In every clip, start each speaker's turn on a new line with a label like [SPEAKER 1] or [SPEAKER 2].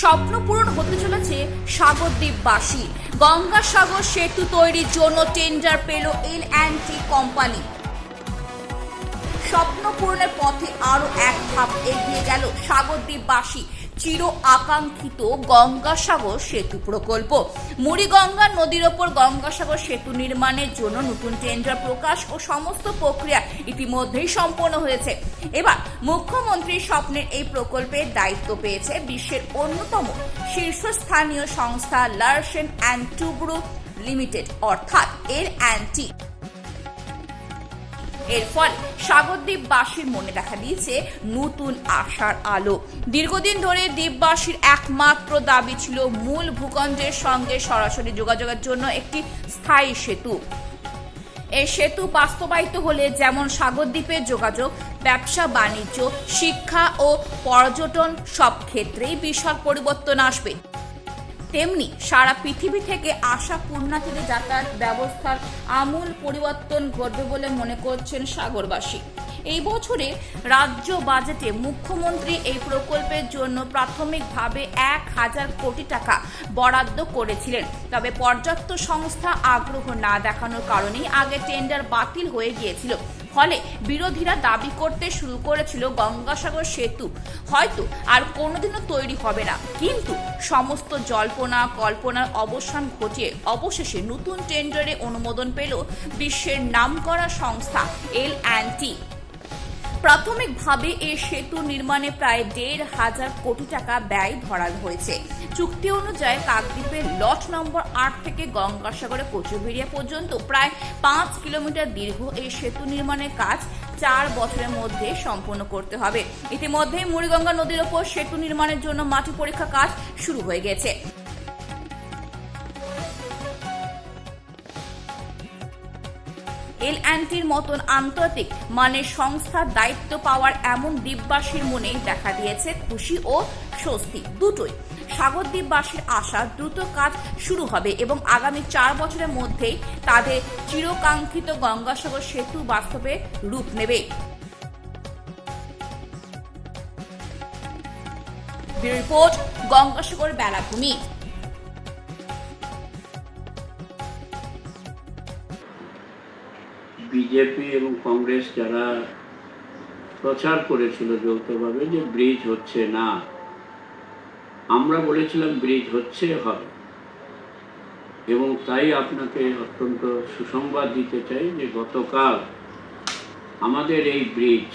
[SPEAKER 1] স্বপ্ন পূরণ হতে চলেছে সাগরদ্বীপবাসী। গঙ্গাসাগর সেতু তৈরির জন্য টেন্ডার পেল এল অ্যান্ড টি কোম্পানি স্বপ্ন পূরণের পথে আরও এক ধাপ এগিয়ে গেল সাগরদ্বীপবাসী। চির আকাঙ্ক্ষিত গঙ্গাসাগর সেতু প্রকল্প। মুড়িগঙ্গা নদীর ওপর গঙ্গাসাগর সেতু নির্মাণের জন্য নতুন টেন্ডার প্রকাশ ও সমস্ত প্রক্রিয়া ইতিমধ্যেই সম্পন্ন হয়েছে। এবার মুখ্যমন্ত্রীর স্বপ্নের এই প্রকল্পের দায়িত্ব পেয়েছে বিশ্বের অন্যতম শীর্ষস্থানীয় সংস্থা লার্সেন অ্যান্ড টুব্রু লিমিটেড, অর্থাৎ এর অ্যান্টি। এর ফলে সাগরদ্বীপবাসীর মনে দেখা দিয়েছে নতুন আশার আলো। দীর্ঘদিন ধরে দ্বীপবাসীর একমাত্র দাবি ছিল মূল ভূখণ্ডের সঙ্গে সরাসরি যোগাযোগের জন্য একটি স্থায়ী সেতু। এই সেতু বাস্তবায়িত হলে যেমন সাগরদ্বীপের যোগাযোগ, ব্যবসা, বাণিজ্য, শিক্ষা ও পর্যটন সব ক্ষেত্রেই বিশাল পরিবর্তন আসবে। তেমনি সারা পৃথিবী থেকে আসা পুণ্যার্থীদের যাতায়াত ব্যবস্থার আমূল পরিবর্তন ঘটবে বলে মনে করছেন সাগরবাসী। এই বছরে রাজ্য বাজেটে মুখ্যমন্ত্রী এই প্রকল্পের জন্য প্রাথমিকভাবে এক হাজার কোটি টাকা বরাদ্দ করেছিলেন। তবে পর্যাপ্ত সংস্থা আগ্রহ না দেখানোর কারণেই আগে টেন্ডার বাতিল হয়ে গিয়েছিল। ফলে বিরোধীরা দাবি করতে শুরু করেছিল গঙ্গাসাগর সেতু। হয়তো আর কোনোদিনও তৈরি হবে না। কিন্তু সমস্ত জল্পনা, কল্পনার অবসান ঘটিয়ে অবশেষে নতুন টেন্ডারে অনুমোদন পেল বিশ্বের নামকরা সংস্থা এল অ্যান্ড টি। প্রাথমিকভাবে এই সেতু নির্মাণে প্রায় দেড় হাজার কোটি টাকা ব্যয় ধরা হয়েছে। চুক্তি অনুযায়ী কাকদ্বীপের লট নম্বর আট থেকে গঙ্গাসাগরে কচুবেড়িয়া পর্যন্ত প্রায় পাঁচ কিলোমিটার দীর্ঘ এই সেতু নির্মাণের কাজ চার বছরের মধ্যে সম্পন্ন করতে হবে। ইতিমধ্যেই মুড়িগঙ্গা নদীর ওপর সেতু নির্মাণের জন্য মাটি পরীক্ষা কাজ শুরু হয়ে গেছে। এল অ্যান্টির মতন আন্তর্জাতিক মানের সংস্থার দায়িত্ব পাওয়ার এমন দ্বীপবাসীর মনে দেখা দিয়েছে খুশি ও স্বস্তি দুটোই। সাগরদ্বীপবাসীর আশা দ্রুত কাজ শুরু হবে এবং আগামী চার বছরের মধ্যেই তাদের চিরকাঙ্ক্ষিত গঙ্গাসাগর সেতু বাস্তবে রূপ নেবে। রিপোর্ট, গঙ্গাসাগর বেলাভূমি।
[SPEAKER 2] বিজেপি এবং কংগ্রেস যারা প্রচার করেছিল যৌথভাবে যে ব্রিজ হচ্ছে না, আমরা বলেছিলাম ব্রিজ হচ্ছে হবে। এবং তাই আপনাকে অত্যন্ত সুসংবাদ দিতে চাই যে গতকাল আমাদের এই ব্রিজ,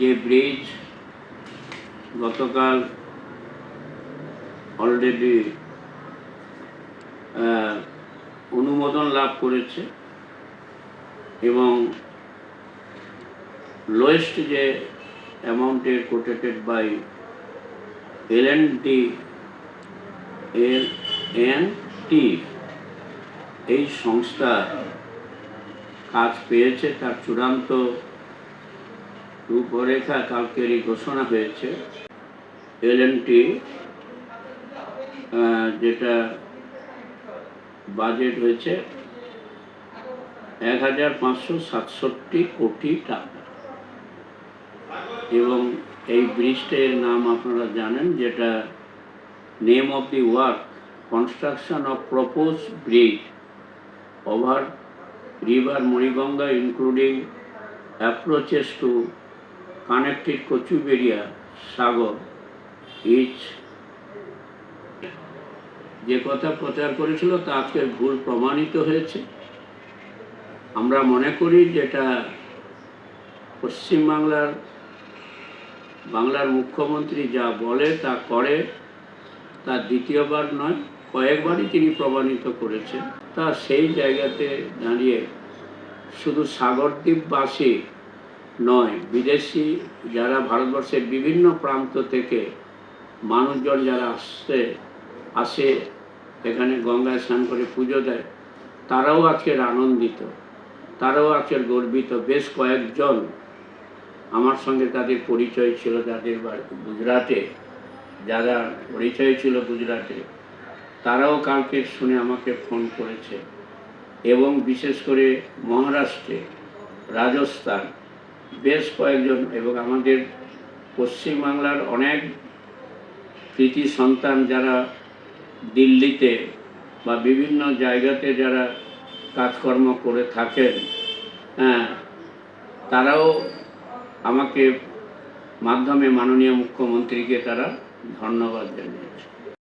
[SPEAKER 2] যে ব্রিজ গতকাল অলরেডি অনুমোদন লাভ করেছে। এবং লোয়েস্ট যে অ্যামাউন্টের quoted by L N T L N T এই সংস্থা কাজ পেয়েছে, তার চূড়ান্ত রূপরেখা কালকেরই ঘোষণা হয়েছে। এল এন টি যেটা বাজেট হয়েছে এক হাজার পাঁচশো সাতষট্টি কোটি টাকা। এবং এই ব্রিজটির নাম আপনারা জানেন, যেটা name of the work construction of propose bridge over river Moniganga including approaches to connected Kachuberia Sagar each যে কথা প্রচার করেছিল তা আজকের ভুল প্রমাণিত হয়েছে। আমরা মনে করি যেটা পশ্চিমবাংলার, বাংলার মুখ্যমন্ত্রী যা বলে তা করে, তা দ্বিতীয়বার নয়, কয়েকবারই তিনি প্রমাণিত করেছেন। তা সেই জায়গাতে দাঁড়িয়ে শুধু সাগরদ্বীপবাসী নয়, বিদেশি যারা ভারতবর্ষের বিভিন্ন প্রান্ত থেকে মানুষজন যারা আসছে, আসে, এখানে গঙ্গায় স্নান করে পুজো দেয়, তারাও আজকের আনন্দিত। তারাও আজকের গর্বিত। বেশ কয়েকজন আমার সঙ্গে তাদের পরিচয় ছিল তাদের গুজরাটে। যারা পরিচয় ছিল গুজরাটে, তারাও কালকে শুনে আমাকে ফোন করেছে। এবং বিশেষ করে মহারাষ্ট্রে, রাজস্থান, বেশ কয়েকজন এবং আমাদের পশ্চিমবাংলার অনেক কৃতি সন্তান যারা দিল্লিতে বা বিভিন্ন জায়গাতে যারা কাজকর্ম করে থাকেন হ্যাঁ তারাও আমাকে মাধ্যমে মাননীয় মুখ্যমন্ত্রীকে তারা ধন্যবাদ জানিয়েছে